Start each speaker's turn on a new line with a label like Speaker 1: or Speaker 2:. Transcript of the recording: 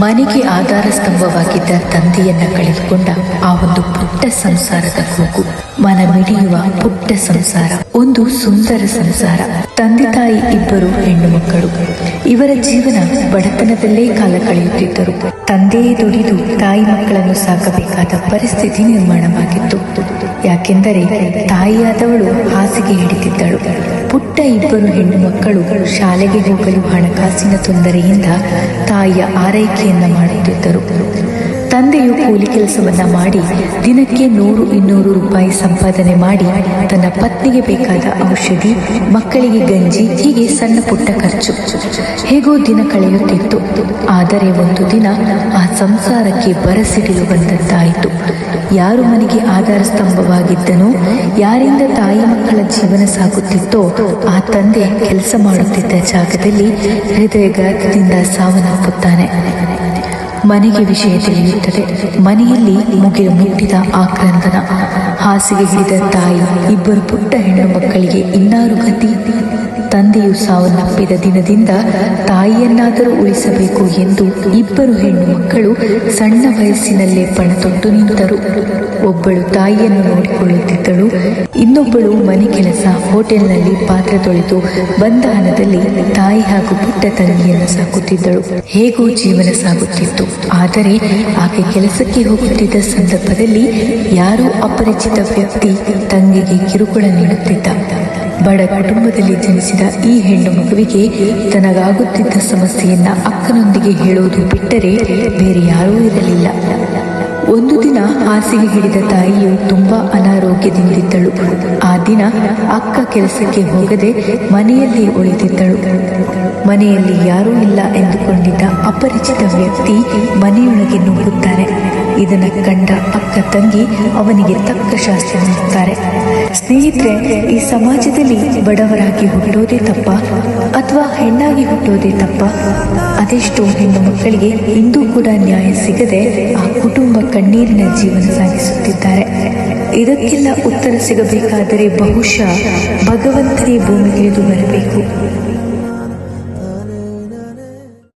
Speaker 1: ಮನೆಗೆ ಆಧಾರ ಸ್ತಂಭವಾಗಿದ್ದ ತಂದೆಯನ್ನ ಕಳೆದುಕೊಂಡ ಆ ಒಂದು ಪುಟ್ಟ ಸಂಸಾರದ ಕೂಗು. ಮನ ಮಿಡಿಯುವ ಪುಟ್ಟ ಸಂಸಾರ, ಒಂದು ಸುಂದರ ಸಂಸಾರ. ತಂದೆ ತಾಯಿ ಇಬ್ಬರು ಹೆಣ್ಣು ಮಕ್ಕಳು. ಇವರ ಜೀವನ ಬಡತನದಲ್ಲೇ ಕಾಲ ಕಳೆಯುತ್ತಿದ್ದರು. ತಂದೆಯೇ ದುಡಿದು ತಾಯಿ ಮಕ್ಕಳನ್ನು ಸಾಕಬೇಕಾದ ಪರಿಸ್ಥಿತಿ ನಿರ್ಮಾಣವಾಗಿತ್ತು. ಯಾಕೆಂದರೆ ತಾಯಿಯಾದವಳು ಹಾಸಿಗೆ ಹಿಡಿತಿದ್ದಳು. ಪುಟ್ಟ ಇಬ್ಬರು ಹೆಣ್ಣು ಮಕ್ಕಳು ಶಾಲೆಗೆ ಹೋಗಲು ಹಣಕಾಸಿನ ತೊಂದರೆಯಿಂದ ತಾಯಿಯ ಆರೈಕೆಯನ್ನ ಮಾಡುತ್ತಿದ್ದರು. ತಂದೆಯು ಕೂಲಿ ಕೆಲಸವನ್ನ ಮಾಡಿ ದಿನಕ್ಕೆ ನೂರು ಇನ್ನೂರು ರೂಪಾಯಿ ಸಂಪಾದನೆ ಮಾಡಿ ತನ್ನ ಪತ್ನಿಗೆ ಬೇಕಾದ ಔಷಧಿ, ಮಕ್ಕಳಿಗೆ ಗಂಜಿ, ಹೀಗೆ ಸಣ್ಣ ಪುಟ್ಟ ಖರ್ಚು. ಹೇಗೋ ದಿನ ಕಳೆಯುತ್ತಿತ್ತು. ಆದರೆ ಒಂದು ದಿನ ಆ ಸಂಸಾರಕ್ಕೆ ಬರಸಿಡಿಲು ಬಂದಂತಾಯಿತು. ಯಾರು ಮನೆಗೆ ಆಧಾರ ಸ್ತಂಭವಾಗಿದ್ದನೋ, ಯಾರಿಂದ ತಾಯಿ ಮಕ್ಕಳ ಜೀವನ ಸಾಗುತ್ತಿತ್ತೋ, ಆ ತಂದೆ ಕೆಲಸ ಮಾಡುತ್ತಿದ್ದ ಜಾಗದಲ್ಲಿ ಹೃದಯಘಾತದಿಂದ ಸಾವನ್ನಪ್ಪುತ್ತಾನೆ. ಮನೆಗೆ ವಿಷಯ ತಿಳಿಯುತ್ತದೆ. ಮನೆಯಲ್ಲಿ ಮುಗಿಲು ಮುಟ್ಟಿದ ಆಕ್ರಂದನ ಹಾಸಿಗೆ ಹಿಡಿದ ತಾಯಿ, ಇಬ್ಬರು ಪುಟ್ಟ ಹೆಣ್ಣು ಮಕ್ಕಳಿಗೆ ಇನ್ನಾರು ಗತಿ? ತಂದೆಯು ಸಾವನ್ನಪ್ಪಿದ ದಿನದಿಂದ ತಾಯಿಯನ್ನಾದರೂ ಉಳಿಸಬೇಕು ಎಂದು ಇಬ್ಬರು ಹೆಣ್ಣು ಮಕ್ಕಳು ಸಣ್ಣ ವಯಸ್ಸಿನಲ್ಲೇ ಪಣತೊಟ್ಟು ನಿಂತರು. ಒಬ್ಬಳು ತಾಯಿಯನ್ನು ನೋಡಿಕೊಳ್ಳುತ್ತಿದ್ದಳು, ಇನ್ನೊಬ್ಬಳು ಮನೆ ಕೆಲಸ ಹೋಟೆಲ್ನಲ್ಲಿ ಪಾತ್ರ ತೊಳೆದು ಬಂದ ಹಣದಲ್ಲಿ ತಾಯಿ ಹಾಗೂ ಪುಟ್ಟ ತಂಗಿಯನ್ನು ಸಾಕುತ್ತಿದ್ದಳು. ಹೇಗೂ ಜೀವನ ಸಾಗುತ್ತಿತ್ತು. ಆದರೆ ಆಕೆ ಕೆಲಸಕ್ಕೆ ಹೋಗುತ್ತಿದ್ದ ಸಂದರ್ಭದಲ್ಲಿ ಯಾರೋ ಅಪರಿಚಿತ ವ್ಯಕ್ತಿ ತಂಗಿಗೆ ಕಿರುಕುಳ ನೀಡುತ್ತಿದ್ದ. ಬಡ ಕುಟುಂಬದಲ್ಲಿ ಜನಿಸಿದ ಈ ಹೆಣ್ಣು ಮಗುವಿಗೆ ತನಗಾಗುತ್ತಿದ್ದ ಸಮಸ್ಯೆಯನ್ನ ಅಕ್ಕನೊಂದಿಗೆ ಹೇಳುವುದು ಬಿಟ್ಟರೆ ಬೇರೆ ಯಾರೂ ಇರಲಿಲ್ಲ. ಒಂದು ದಿನ ಹಾಸಿಗೆ ಹಿಡಿದ ತಾಯಿಯು ತುಂಬಾ ಅನಾರೋಗ್ಯದಿಂದಿದ್ದಳು. ಆ ದಿನ ಅಕ್ಕ ಕೆಲಸಕ್ಕೆ ಹೋಗದೆ ಮನೆಯಲ್ಲಿ ಉಳಿದಿದ್ದಳು. ಮನೆಯಲ್ಲಿ ಯಾರೂ ಇಲ್ಲ ಎಂದುಕೊಂಡಿದ್ದ ಅಪರಿಚಿತ ವ್ಯಕ್ತಿ ಮನೆಯೊಳಗೆ ನುಗ್ಗುತ್ತಾರೆ ಇದನ್ನ ಕಂಡ ಅಕ್ಕ ತಂಗಿ ಅವನಿಗೆ ತಕ್ಕ ಶಾಸ್ತ್ರ ನೀಡುತ್ತಾರೆ. ಸ್ನೇಹಿತರೆ, ಈ ಸಮಾಜದಲ್ಲಿ ಬಡವರಾಗಿ ಹುಟ್ಟೋದೇ ತಪ್ಪ ಅಥವಾ ಹೆಣ್ಣಾಗಿ ಹುಟ್ಟೋದೇ ತಪ್ಪ? ಅದೆಷ್ಟೋ ಹೆಣ್ಣು ಮಕ್ಕಳಿಗೆ ಇಂದೂ ಕೂಡ ನ್ಯಾಯ ಸಿಗದೆ ಆ ಕುಟುಂಬ ಕಣ್ಣೀರಿನ ಜೀವನ ಸಾಗಿಸುತ್ತಿದ್ದಾರೆ. ಇದಕ್ಕೆಲ್ಲ ಉತ್ತರ ಸಿಗಬೇಕಾದರೆ ಬಹುಶಃ ಭಗವಂತನೇ ಭೂಮಿಗಿಳಿದು ಬರಬೇಕು.